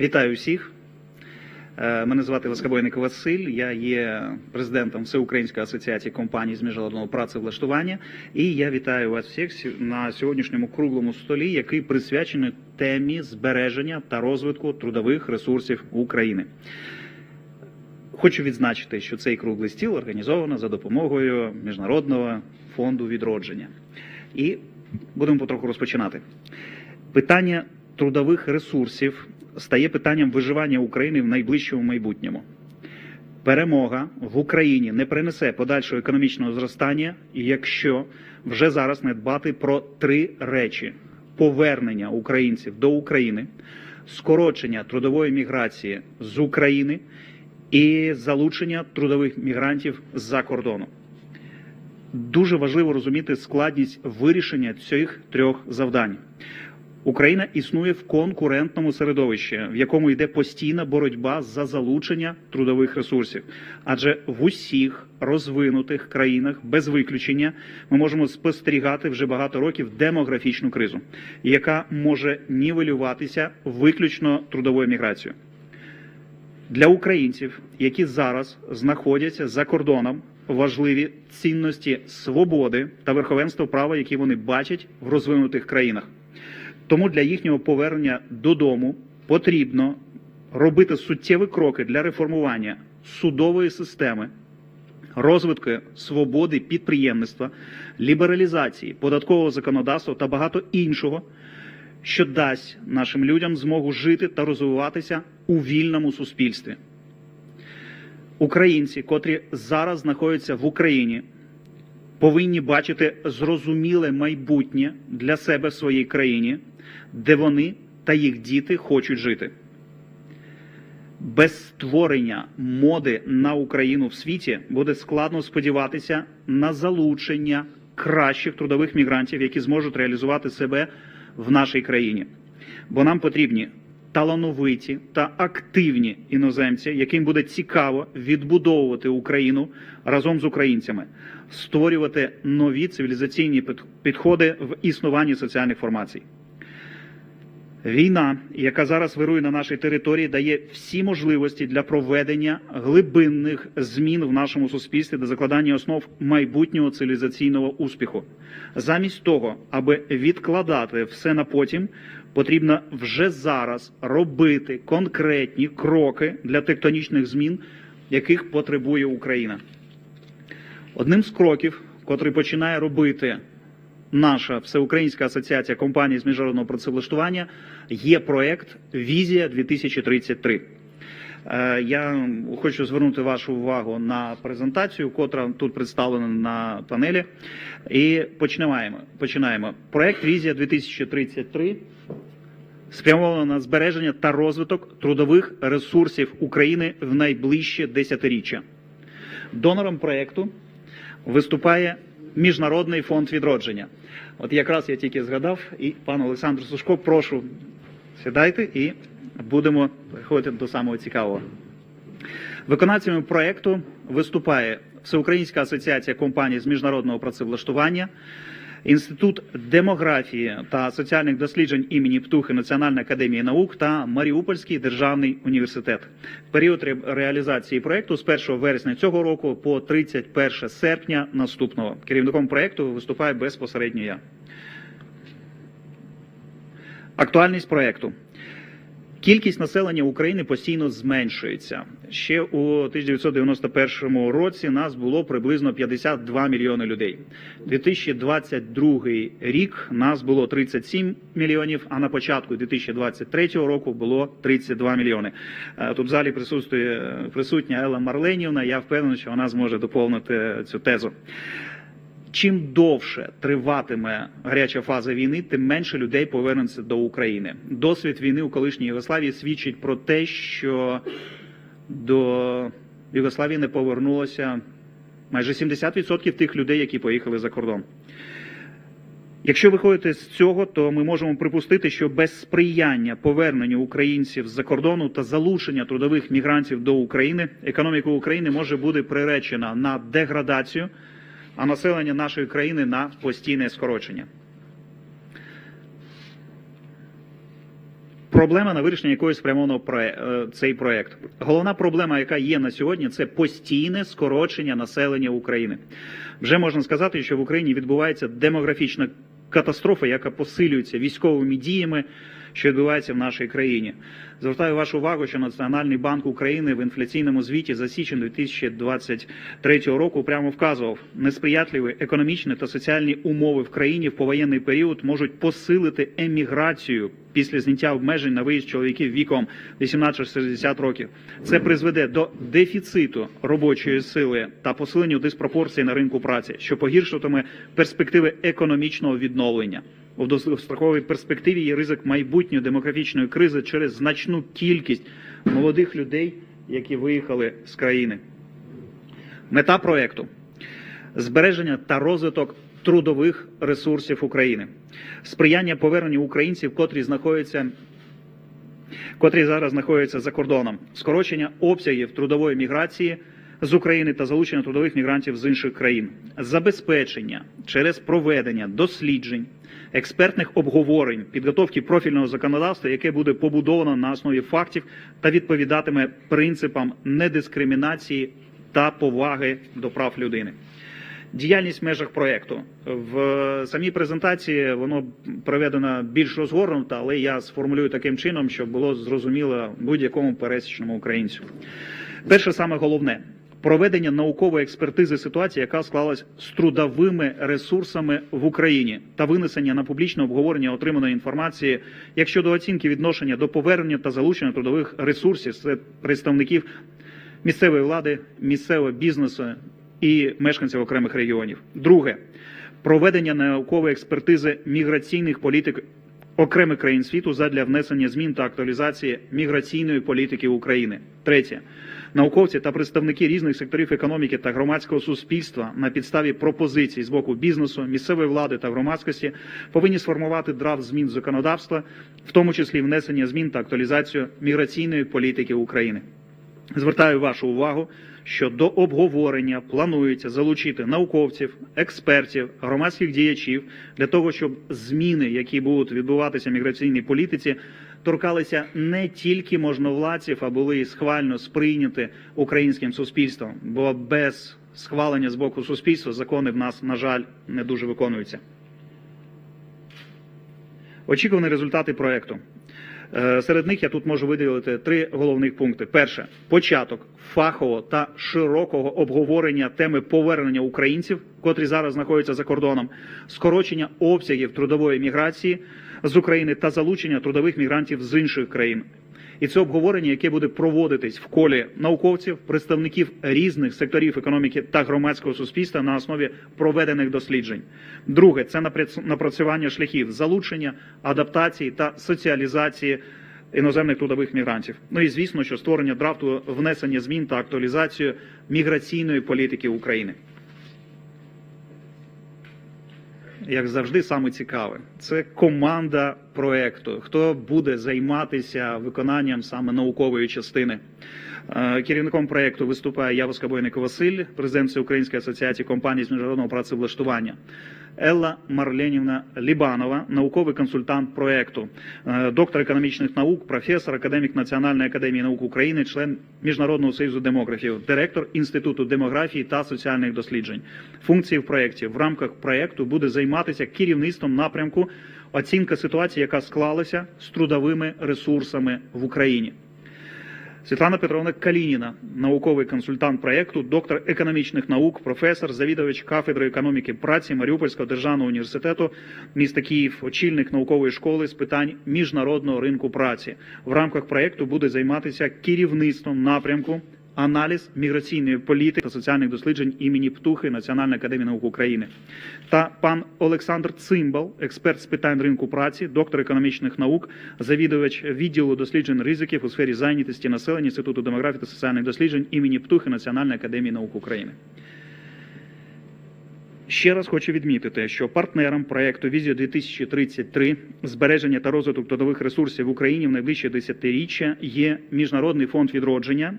Вітаю всіх. Е, Мене звати Воскобойник Василь. Я є президентом Всеукраїнської асоціації компаній з міжнародного працевлаштування. І я вітаю вас всіх на сьогоднішньому круглому столі, який присвячений темі збереження та розвитку трудових ресурсів України. Хочу відзначити, що цей круглий стіл організовано за допомогою Міжнародного фонду відродження. І будемо потроху розпочинати. Питання трудових ресурсів стає питанням виживання України в найближчому майбутньому. Перемога в Україні не принесе подальшого економічного зростання, якщо вже зараз не дбати про три речі: повернення українців до України, скорочення трудової міграції з України і залучення трудових мігрантів з-за кордону. Дуже важливо розуміти складність вирішення цих трьох завдань. Україна існує в конкурентному середовищі, в якому йде постійна боротьба за залучення трудових ресурсів. Адже в усіх розвинутих країнах без виключення ми можемо спостерігати вже багато років демографічну кризу, яка може нівелюватися виключно трудовою міграцією. Для українців, які зараз знаходяться за кордоном, важливі цінності свободи та верховенства права, які вони бачать в розвинутих країнах. Тому для їхнього повернення додому потрібно робити суттєві кроки для реформування судової системи, розвитку свободи підприємництва, лібералізації податкового законодавства та багато іншого, що дасть нашим людям змогу жити та розвиватися у вільному суспільстві. Українці, котрі зараз знаходяться в Україні, повинні бачити зрозуміле майбутнє для себе в своїй країні, де вони та їх діти хочуть жити. Без створення моди на Україну в світі буде складно сподіватися на залучення кращих трудових мігрантів, які зможуть реалізувати себе в нашій країні. Бо нам потрібні талановиті та активні іноземці, яким буде цікаво відбудовувати Україну разом з українцями, створювати нові цивілізаційні підходи в існуванні соціальних формацій. Війна, яка зараз вирує на нашій території, дає всі можливості для проведення глибинних змін в нашому суспільстві та закладання основ майбутнього цивілізаційного успіху. Замість того, аби відкладати все на потім, потрібно вже зараз робити конкретні кроки для тектонічних змін, яких потребує Україна. Одним з кроків, котрий починає робити наша всеукраїнська асоціація компаній з міжнародного працевлаштування, є проект Візія 2033. Е, Я хочу звернути вашу увагу на презентацію, котра тут представлена на панелі. І починаємо. Починаємо. Проект Візія 2033 спрямовано на збереження та розвиток трудових ресурсів України в найближче десятиріччя. Донором проекту виступає Міжнародний фонд відродження. От якраз я тільки згадав, і пан Олександр Сушко, прошу сідайте і будемо переходити до самого цікавого. Виконавцями проекту виступає Всеукраїнська асоціація компаній з міжнародного працевлаштування, Інститут демографії та соціальних досліджень імені Птухи Національної академії наук та Маріупольський державний університет. Період реалізації проекту з 1 вересня цього року по 31 серпня наступного. Керівником проекту виступає безпосередньо я. Актуальність проекту. Кількість населення України постійно зменшується. Ще у 1991 році нас було приблизно 52 мільйони людей. 2022 рік нас було 37 мільйонів, а на початку 2023 року було 32 мільйони. Е, Тут в залі присутствує присутня Елла Марленівна. Я впевнений, що вона зможе доповнити цю тезу. Чим довше триватиме гаряча фаза війни, тим менше людей повернеться до України. Досвід війни у колишній Єгославії свідчить про те, що до Югославії не повернулося майже 70% тих людей, які поїхали за кордон. Якщо виходити з цього, то ми можемо припустити, що без сприяння поверненню українців з-за кордону та залучення трудових мігрантів до України економіка України може бути приречена на деградацію, а населення нашої країни на постійне скорочення. Проблема на вирішення якої спрямовано е, цей проект. Головна проблема, яка є на сьогодні, це постійне скорочення населення України. Вже можна сказати, що в Україні відбувається демографічна катастрофа, яка посилюється військовими діями, що відбувається в нашій країні. Звертаю вашу увагу, що Національний банк України в інфляційному звіті за січень 2023 року прямо вказував, несприятливі економічні та соціальні умови в країні в повоєнний період можуть посилити еміграцію після зняття обмежень на виїзд чоловіків віком 18-60 років. Це призведе до дефіциту робочої сили та посиленню диспропорцій на ринку праці, що погіршуватиме перспективи економічного відновлення. У довгостроковій перспективі є ризик майбутньої демографічної кризи через значну кількість молодих людей, які виїхали з країни. Мета проекту збереження та розвиток трудових ресурсів України, сприяння поверненню українців, котрі знаходяться. Котрі зараз знаходяться за кордоном, скорочення обсягів трудової міграції з України та залучення трудових мігрантів з інших країн, забезпечення через проведення досліджень, експертних обговорень, підготовки профільного законодавства, яке буде побудовано на основі фактів та відповідатиме принципам недискримінації та поваги до прав людини. Діяльність в межах проєкту. В самій презентації воно проведено більш розгорнуто, але я сформулюю таким чином, щоб було зрозуміло будь-якому пересічному українцю. Перше саме головне проведення наукової експертизи ситуації, яка склалась з трудовими ресурсами в Україні, та винесення на публічне обговорення отриманої інформації як щодо оцінки відношення до повернення та залучення трудових ресурсів серед представників місцевої влади, місцевого бізнесу і мешканців окремих регіонів. Друге проведення наукової експертизи міграційних політик окремих країн світу задля внесення змін та актуалізації міграційної політики України. Третє. Науковці та представники різних секторів економіки та громадського суспільства на підставі пропозицій з боку бізнесу, місцевої влади та громадськості повинні сформувати драфт змін законодавства, в тому числі внесення змін та актуалізацію міграційної політики України. Звертаю вашу увагу, що до обговорення планується залучити науковців, експертів, громадських діячів для того, щоб зміни, які будуть відбуватися в міграційній політиці, торкалися не тільки можновладців, а були схвально сприйняті українським суспільством. Бо без схвалення з боку суспільства закони в нас, на жаль, не дуже виконуються. Очікувані результати проекту. Е, Серед них я тут можу виділити три головних пункти: перше початок фахового та широкого обговорення теми повернення українців, котрі зараз знаходяться за кордоном, скорочення обсягів трудової міграції з України та залучення трудових мігрантів з інших країн. І це обговорення, яке буде проводитись в колі науковців, представників різних секторів економіки та громадського суспільства на основі проведених досліджень. Друге це напрацювання шляхів залучення, адаптації та соціалізації іноземних трудових мігрантів. Ну і звісно, що створення драфту внесення змін та актуалізацію міграційної політики України. Як завжди, саме цікаве. Це команда проекту. Хто буде займатися виконанням саме наукової частини? Е, Керівником проекту виступає я Воскобойник Василь, президент Всеукраїнської асоціації компаній з міжнародного працевлаштування. Елла Марленівна Лібанова, науковий консультант проекту, е, доктор економічних наук, професор, академік Національної академії наук України, член Міжнародного союзу демографів, директор Інституту демографії та соціальних досліджень. Функції в проєкті в рамках проєкту буде займатися керівництвом напрямку оцінка ситуації, яка склалася з трудовими ресурсами в Україні. Світлана Петровна Калініна, науковий консультант проєкту, доктор економічних наук, професор, завідувач кафедри економіки праці Маріупольського державного університету міста Київ, очільник наукової школи з питань міжнародного ринку праці. В рамках проєкту буде займатися керівництвом напрямку. Аналіз міграційної політики та соціальних досліджень імені Птухи Національної академії наук України та пан Олександр Цимбал, експерт з питань ринку праці, доктор економічних наук, завідувач відділу досліджень ризиків у сфері зайнятості населення Інституту демографії та соціальних досліджень імені Птухи Національної академії наук України. Ще раз хочу відмітити, що партнером проекту Візія 2033 збереження та розвиток трудових ресурсів в Україні в найближче десятиріччя є Міжнародний фонд відродження.